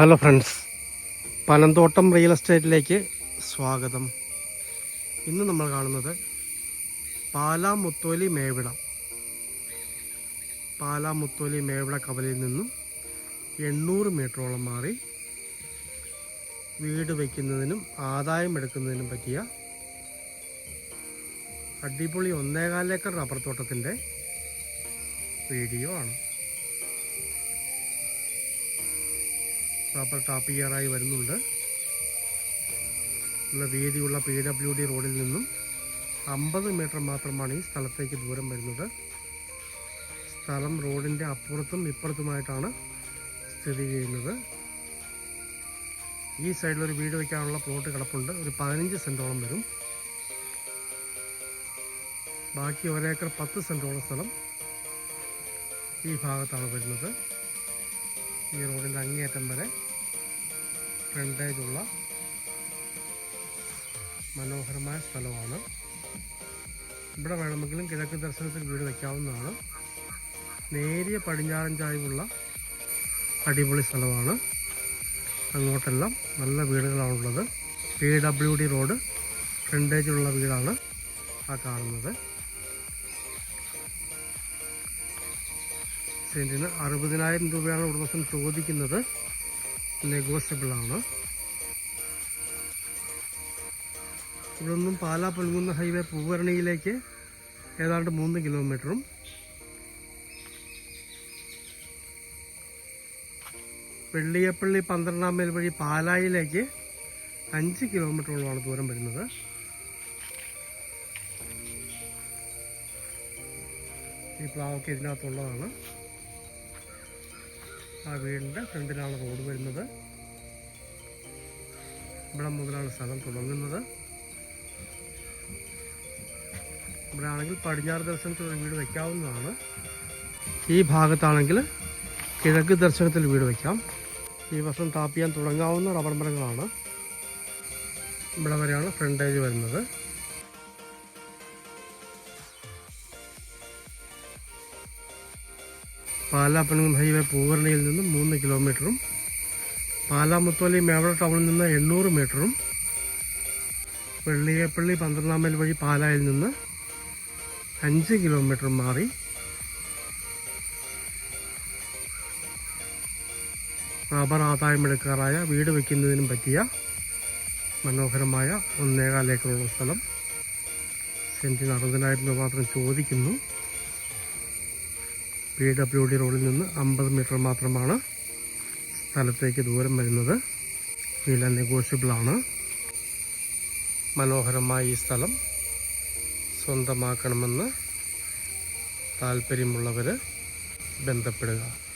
Hello friends Panamthottam real എസ്റ്റേറ്റിലേക്ക് സ്വാഗതം. ഇന്ന് നമ്മൾ കാണുന്നത് പാലാ മുത്തോലി മേവിട. പാലാ മുത്തോലി മേവിട കവലയിൽ നിന്നും എണ്ണൂറ് മീറ്ററോളം മാറി വീട് വയ്ക്കുന്നതിനും ആദായം എടുക്കുന്നതിനും പറ്റിയ അടിപൊളി ഒന്നേകാലേക്കർ റബ്ബർ തോട്ടത്തിന്റെ വീഡിയോ ആണ്. റബ്ബർ ടാപ്പ് ഇയറായി വരുന്നുണ്ട്. ഉള്ള വീതിയുള്ള പി ഡബ്ല്യു ഡി റോഡിൽ നിന്നും അമ്പത് മീറ്റർ മാത്രമാണ് ഈ സ്ഥലത്തേക്ക് ദൂരം വരുന്നത്. സ്ഥലം റോഡിന്റെ അപ്പുറത്തും ഇപ്പുറത്തുമായിട്ടാണ് സ്ഥിതി ചെയ്യുന്നത്. ഈ സൈഡിൽ ഒരു വീട് വയ്ക്കാനുള്ള പ്ലോട്ട് കിടപ്പുണ്ട്. ഒരു പതിനഞ്ച് സെന്റോളം വരും. ബാക്കി ഒരേക്കർ പത്ത് സെന്റോളം സ്ഥലം ഈ ഭാഗത്താണ് വരുന്നത്. ഈ റോഡിന്റെ അങ്ങേയറ്റം വരെ ഫ്രണ്ടേജുള്ള മനോഹരമായ സ്ഥലമാണ്. ഇവിടെ വേണമെങ്കിലും കിഴക്ക് ദർശനത്തിൽ വീട് വയ്ക്കാവുന്നതാണ് നേരിയ പടിഞ്ഞാറൻ ചായ്വുള്ള അടിപൊളി സ്ഥലമാണ്. അങ്ങോട്ടെല്ലാം നല്ല വീടുകളാണുള്ളത് പി ഡബ്ല്യു ഡി റോഡ് ഫ്രണ്ടേജുള്ള വീടാണ് ആ കാണുന്നത്. സെന്റിന് അറുപതിനായിരം രൂപയാണ് ഉടമസ്ഥൻ ചോദിക്കുന്നത്. നെഗോഷ്യബിൾ ആണ് ഇവിടെ നിന്നും പാലാ പൊൽകുന്ന ഹൈവേ പൂവരണിയിലേക്ക് ഏതാണ്ട് മൂന്ന് കിലോമീറ്ററും. വെള്ളിയപ്പള്ളി പന്ത്രണ്ടാം മേൽ വഴി പാലായിലേക്ക് അഞ്ച് കിലോമീറ്ററോളമാണ് ദൂരം വരുന്നത്. ഈ പ്ലാവൊക്കെ ഇതിനകത്തുള്ളതാണ്. ആ വീടിന്റെ ഫ്രണ്ടിലാണ് റോഡ് വരുന്നത്. ഇവിടെ മുതലാണ് സ്ഥലം തുടങ്ങുന്നത്. ഇവിടെ ആണെങ്കിൽ പടിഞ്ഞാറ് ദർശനത്തിൽ വീട് വയ്ക്കാവുന്നതാണ് ഈ ഭാഗത്താണെങ്കിൽ കിഴക്ക് ദർശനത്തിൽ വീട് വയ്ക്കാം ഈ വർഷം ടാപ്പ് ചെയ്യാൻ തുടങ്ങാവുന്ന റബ്ബർ മരങ്ങളാണ്. ഇവിടെ വരെയാണ് ഫ്രണ്ടേജ് വരുന്നത്. പാലാ പനങ്ങം ഹൈവേ പൂവർണിയിൽ നിന്നും മൂന്ന് കിലോമീറ്ററും. പാലാമുത്തോലി മേവള ടൗണിൽ നിന്ന് എണ്ണൂറ് മീറ്ററും. വെള്ളിയേപ്പള്ളി പന്ത്രണ്ടാം മൈൽ വഴി പാലായിൽ നിന്ന് അഞ്ച് കിലോമീറ്റർ മാറി. റബ്ബർ ആദായമെടുക്കാറായ വീട് വയ്ക്കുന്നതിനും പറ്റിയ മനോഹരമായ ഒന്നേകാൽ ഏക്കറുള്ള സ്ഥലം. സെന്റിന് അറുപതിനായിരം രൂപ മാത്രം ചോദിക്കുന്നു. പി ഡബ്ല്യു ഡി റോഡിൽ നിന്ന് അമ്പത് മീറ്റർ മാത്രമാണ് സ്ഥലത്തേക്ക് ദൂരം വരുന്നത്. വില നെഗോഷ്യബിളാണ്. മനോഹരമായ ഈ സ്ഥലം സ്വന്തമാക്കണമെന്ന് താല്പര്യമുള്ളവർ ബന്ധപ്പെടുക.